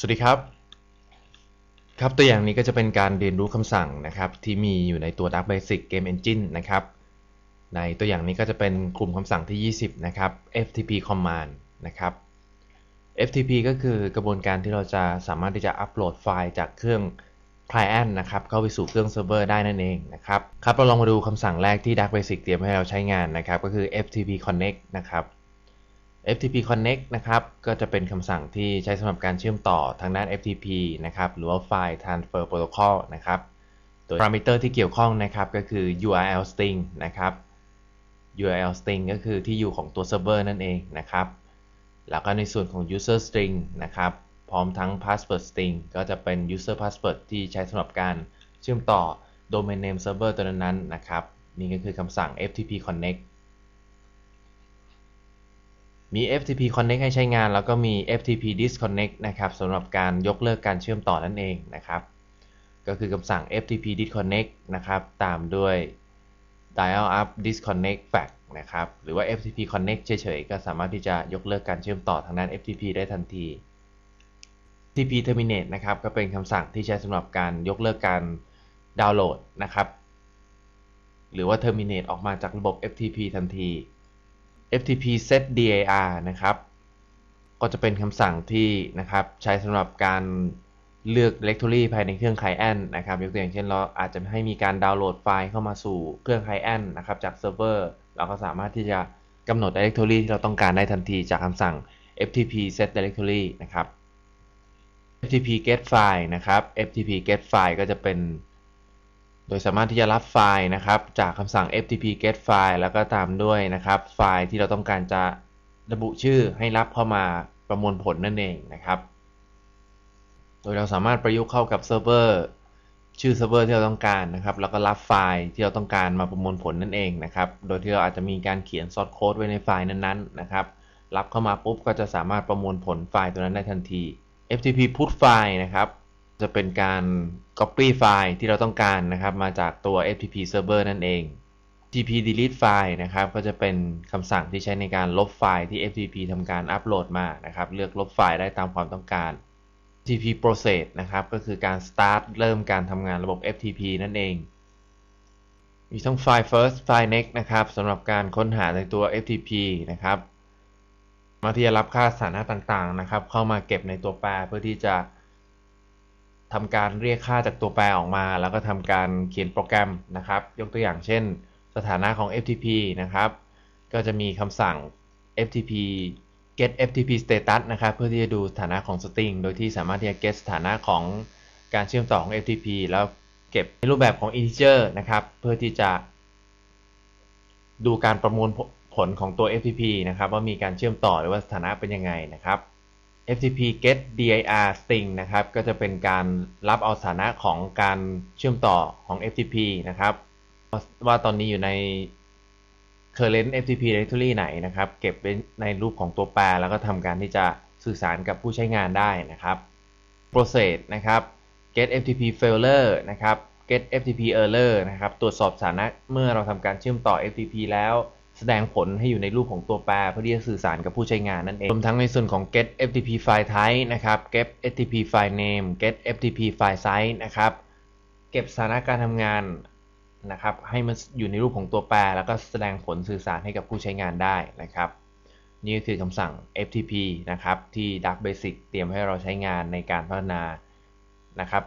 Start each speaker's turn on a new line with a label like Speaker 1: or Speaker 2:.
Speaker 1: สวัสดีครับ ครับตัวอย่างนี้ก็จะเป็นการเรียนรู้คำสั่งนะครับ ที่มีอยู่ในตัว Dark Basic Game Engine นะครับ ในตัวอย่างนี้ก็จะเป็นกลุ่มคำสั่งที่ 20 นะครับ FTP Command นะครับ FTP ก็คือกระบวนการที่เราจะสามารถที่จะอัปโหลดไฟล์จากเครื่อง Client นะครับ เข้าไปสู่เครื่องเซิร์ฟเวอร์ได้นั่นเองนะครับ ครับเราลองมาดูคำสั่งแรกที่ Dark Basic เตรียมให้เราใช้งานนะครับ ก็คือ FTP Connect นะครับ FTP Connect นะครับ ก็จะเป็นคำสั่งที่ใช้สำหรับการเชื่อมต่อทางด้าน FTP นะครับ หรือว่าไฟล์ Transfer Protocol นะครับ โดย parameter ที่เกี่ยวข้องนะครับ ก็คือ URL string นะครับ URL string ก็คือที่อยู่ของตัวเซิร์ฟเวอร์นั่นเองนะครับ แล้วก็ในส่วนของ user string นะครับ พร้อมทั้ง password string ก็จะเป็น user password ที่ใช้สำหรับการเชื่อมต่อ domain name server ตัวนั้นๆนะครับ นี่ก็คือคำสั่ง FTP Connect มี FTP Connect ให้ใช้งาน แล้วก็มี FTP Disconnect นะครับสำหรับการยกเลิกการเชื่อมต่อนั่นเองนะครับ ก็คือคำสั่ง FTP Disconnect นะครับตามด้วย dial up disconnect fact นะครับหรือว่า FTP Connect เฉยๆ ก็สามารถที่จะยกเลิกการเชื่อมต่อทางด้าน FTP ได้ทันที FTP terminate นะครับก็เป็นคำสั่งที่ใช้สำหรับการยกเลิกการดาวน์โหลดนะครับหรือว่า terminate ออกมาจากระบบ FTP ทันที FTP set dir นะครับ ก็จะเป็นคำสั่งที่นะครับใช้สำหรับการเลือก directory ภายในเครื่อง client นะครับยกตัวอย่างเช่นเราอาจจะให้มีการดาวน์โหลดไฟล์เข้ามาสู่เครื่อง client นะครับจากเซิร์ฟเวอร์เราก็สามารถที่จะกำหนด directory ที่เราต้องการได้ทันทีจากคำสั่ง FTP set directory นะครับ FTP get file นะครับ FTP get file ก็จะเป็น โดยสามารถที่จะรับไฟล์นะครับ จากคำสั่ง ftp get file แล้วก็ตามด้วยนะครับ ไฟล์ที่เราต้องการจะระบุชื่อให้รับเข้ามาประมวลผลนั่นเองนะครับ โดยเราสามารถประยุกต์เข้ากับเซิร์ฟเวอร์ชื่อเซิร์ฟเวอร์ที่เราต้องการนะครับ แล้วก็รับไฟล์ที่เราต้องการมาประมวลผลนั่นเองนะครับ โดยที่เราอาจจะมีการเขียนซอสโค้ดไว้ในไฟล์นั้นๆนะครับ รับเข้ามาปุ๊บก็จะสามารถประมวลผลไฟล์ตัวนั้นได้ทันที ftp put file นะครับ จะเป็นการ copy ไฟล์ที่เราต้องการนะครับ มาจากตัว FTP server นั่นเอง TP delete ไฟล์นะครับ ก็จะเป็นคำสั่งที่ใช้ในการลบไฟล์ที่ FTP ทำการอัปโหลดมานะครับ เลือกลบไฟล์ได้ตามความต้องการ FTP process นะครับ ก็คือการ start เริ่มการทำงานระบบ FTP นั่นเอง มีทั้งไฟล์ first ไฟล์ next นะครับสำหรับการค้นหาในตัว FTP นะครับ มาที่จะรับค่าสถานะต่างๆนะครับ เข้ามาเก็บในตัวแปรเพื่อที่จะ ทำการเรียกค่าจากตัวแปรออกมา แล้วก็ทำการเขียนโปรแกรมนะครับ ยกตัวอย่างเช่น สถานะของ FTP นะครับ ก็จะมีคำสั่ง FTP get FTP status นะครับ เพื่อที่จะดูสถานะของ string โดยที่สามารถที่จะ get สถานะของการเชื่อมต่อของ FTP แล้วเก็บในรูปแบบของ integer นะครับ เพื่อที่จะดูการประมวลผลของตัว FTP นะครับ ว่ามีการเชื่อมต่อหรือว่าสถานะเป็นยังไงนะครับ FTP get dir string นะครับ ก็จะเป็นการรับเอาสถานะของการเชื่อมต่อของ FTP นะครับ ว่าตอนนี้อยู่ใน current FTP directory ไหนนะครับ เก็บไว้ในรูปของตัวแปร แล้วก็ทำการที่จะสื่อสารกับผู้ใช้งานได้นะครับ process นะครับ get FTP failure นะครับ get FTP error นะครับ ตรวจสอบสถานะเมื่อเราทำการเชื่อมต่อ FTP แล้ว แสดงผลให้อยู่ในรูปของตัวแปรเพื่อที่จะสื่อสารกับผู้ใช้งานนั่นเองรวมทั้งในส่วนของ get ftp file type นะครับ get ftp file name get ftp file size นะครับ เก็บสถานะการทำงานนะครับ ให้มันอยู่ในรูปของตัวแปร แล้วก็แสดงผลสื่อสารให้กับผู้ใช้งานได้นะครับ นี่ก็คือคำสั่ง ftp นะครับ ที่ Dark Basic เตรียมให้เราใช้งานในการพัฒนานะครับ